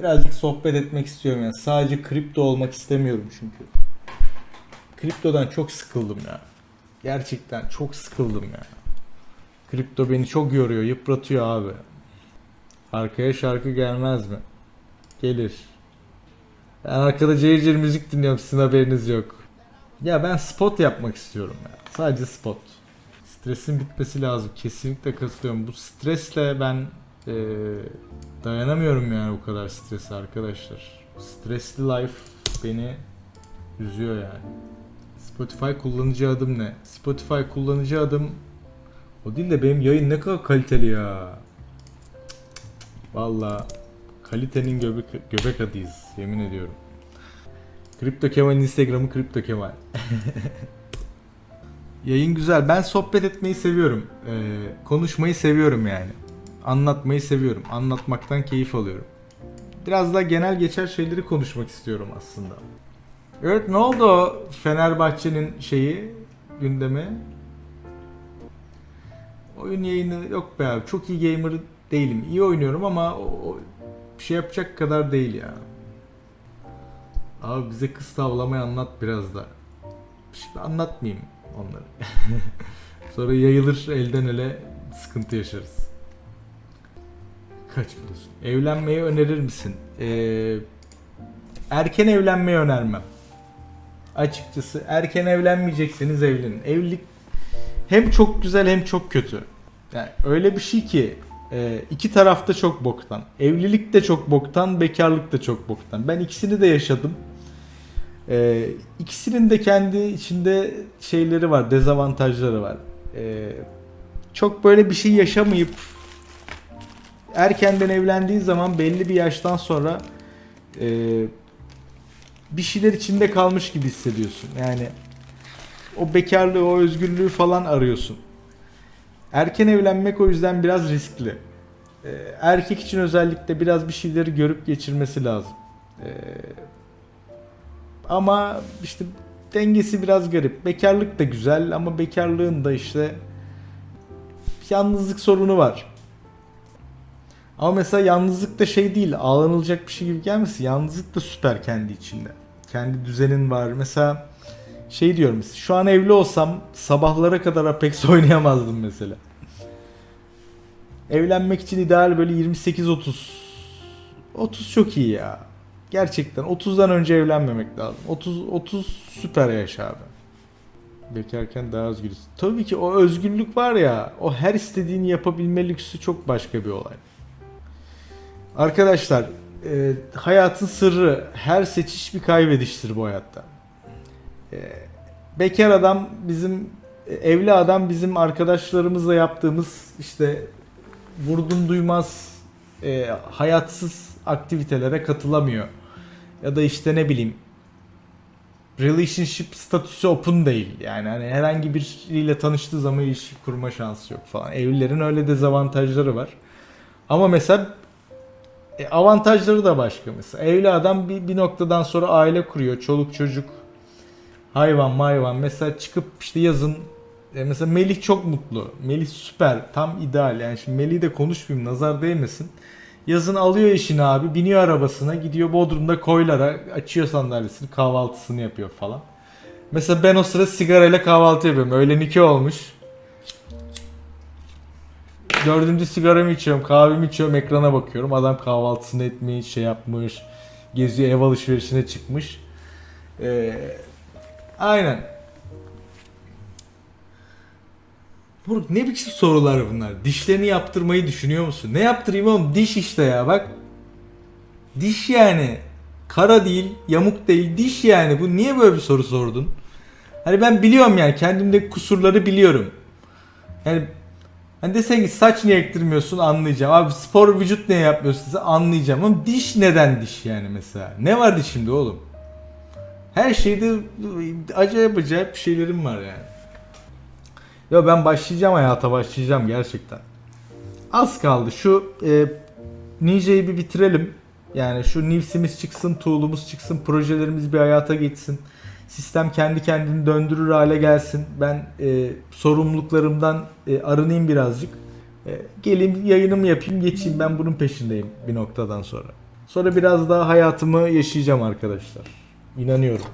Birazcık sohbet etmek istiyorum yani. Sadece kripto olmak istemiyorum çünkü. Kriptodan çok sıkıldım ya. Gerçekten çok sıkıldım ya. Kripto beni çok yoruyor, yıpratıyor abi. Arkaya şarkı gelmez mi? Gelir. Ben arkada cayır cayır müzik dinliyorum sizin haberiniz yok. Ya ben spot yapmak istiyorum ya. Sadece spot. Stresin bitmesi lazım. Kesinlikle katılıyorum. Bu stresle ben eee, dayanamıyorum yani bu kadar strese arkadaşlar. Stresli life beni üzüyor yani. Spotify kullanıcı adım ne? Spotify kullanıcı adım o değil de benim yayın ne kadar kaliteli ya. Valla kalitenin göbek, göbek adıyız yemin ediyorum. Kripto Kemal'in Instagram'ı Kripto Kemal. Yayın güzel. Ben sohbet etmeyi seviyorum. Ee, konuşmayı seviyorum yani. Anlatmayı seviyorum. Anlatmaktan keyif alıyorum. Biraz daha genel geçer şeyleri konuşmak istiyorum aslında. Evet ne oldu Fenerbahçe'nin şeyi gündemi? Oyun yayını yok be abi. Çok iyi gamer değilim. İyi oynuyorum ama o, o bir şey yapacak kadar değil ya. Abi bize kız tavlamayı anlat biraz da. Şimdi anlatmayayım onları. Sonra yayılır elden ele sıkıntı yaşarız. Kaç biliyorsun? Evlenmeyi önerir misin? Ee, erken evlenmeyi önermem. Açıkçası erken evlenmeyecekseniz evlenin. Evlilik hem çok güzel hem çok kötü. Yani öyle bir şey ki e, iki tarafta çok boktan. Evlilik de çok boktan, bekarlık da çok boktan. Ben ikisini de yaşadım. E, ikisinin de kendi içinde şeyleri var, dezavantajları var. E, çok böyle bir şey yaşamayıp erkenden evlendiğin zaman belli bir yaştan sonra e, bir şeyler içinde kalmış gibi hissediyorsun. Yani o bekarlığı, o özgürlüğü falan arıyorsun. Erken evlenmek o yüzden biraz riskli. Ee, erkek için özellikle biraz bir şeyleri görüp geçirmesi lazım. Ee, ama işte dengesi biraz garip. Bekarlık da güzel ama bekarlığın da işte yalnızlık sorunu var. Ama mesela yalnızlık da şey değil, ağlanılacak bir şey gibi gelmesin. Yalnızlık da süper kendi içinde. Kendi düzenin var. Mesela şey diyorum şu an evli olsam sabahlara kadar Apex oynayamazdım mesela. Evlenmek için ideal böyle 28-30. 30 çok iyi ya. Gerçekten 30'dan önce evlenmemek lazım. 30 30 süper yaş abi. Bekarken daha özgürüz. Tabii ki o özgürlük var ya, o her istediğini yapabilme lüksü çok başka bir olay. Arkadaşlar, e, hayatın sırrı her seçiş bir kaybediştir bu hayatta. E, bekar adam bizim e, evli adam bizim arkadaşlarımızla yaptığımız işte vurdum duymaz e, hayatsız aktivitelere katılamıyor. Ya da işte ne bileyim relationship statüsü open değil. Yani hani herhangi biriyle tanıştığı zaman ilişki kurma şansı yok falan. Evlilerin öyle dezavantajları var. Ama mesela e, avantajları da başka mesela. Evli adam bir, bir noktadan sonra aile kuruyor. Çoluk çocuk hayvan mayvan mesela çıkıp işte yazın e, mesela Melih çok mutlu. Melih süper. Tam ideal. Yani şimdi Melih'i de konuşmayayım nazar değmesin. Yazın alıyor işini abi. Biniyor arabasına. Gidiyor Bodrum'da koylara. Açıyor sandalyesini. Kahvaltısını yapıyor falan. Mesela ben o sıra sigarayla kahvaltı yapıyorum. Öğlen iki olmuş. Dördüncü sigaramı içiyorum. Kahvemi içiyorum. Ekrana bakıyorum. Adam kahvaltısını etmiş. Şey yapmış. Geziyor. Ev alışverişine çıkmış. Ee, aynen. Buruk ne biçim sorular bunlar? Dişlerini yaptırmayı düşünüyor musun? Ne yaptırayım oğlum? Diş işte ya bak. Diş yani. Kara değil, yamuk değil, diş yani. Bu niye böyle bir soru sordun? Hani ben biliyorum yani kendimdeki kusurları biliyorum. Yani hani desen ki saç niye ektirmiyorsun anlayacağım. Abi spor vücut niye yapmıyorsun dese anlayacağım. Ama diş neden diş yani mesela? Ne var dişimde oğlum? Her şeyde acayip acayip şeylerim var yani. Ya ben başlayacağım hayata başlayacağım gerçekten. Az kaldı. Şu e, Ninja'yı bir bitirelim. Yani şu Nivs'imiz çıksın, tool'umuz çıksın, projelerimiz bir hayata geçsin. Sistem kendi kendini döndürür hale gelsin. Ben e, sorumluluklarımdan e, arınayım birazcık. E, geleyim yayınımı yapayım geçeyim ben bunun peşindeyim bir noktadan sonra. Sonra biraz daha hayatımı yaşayacağım arkadaşlar. İnanıyorum.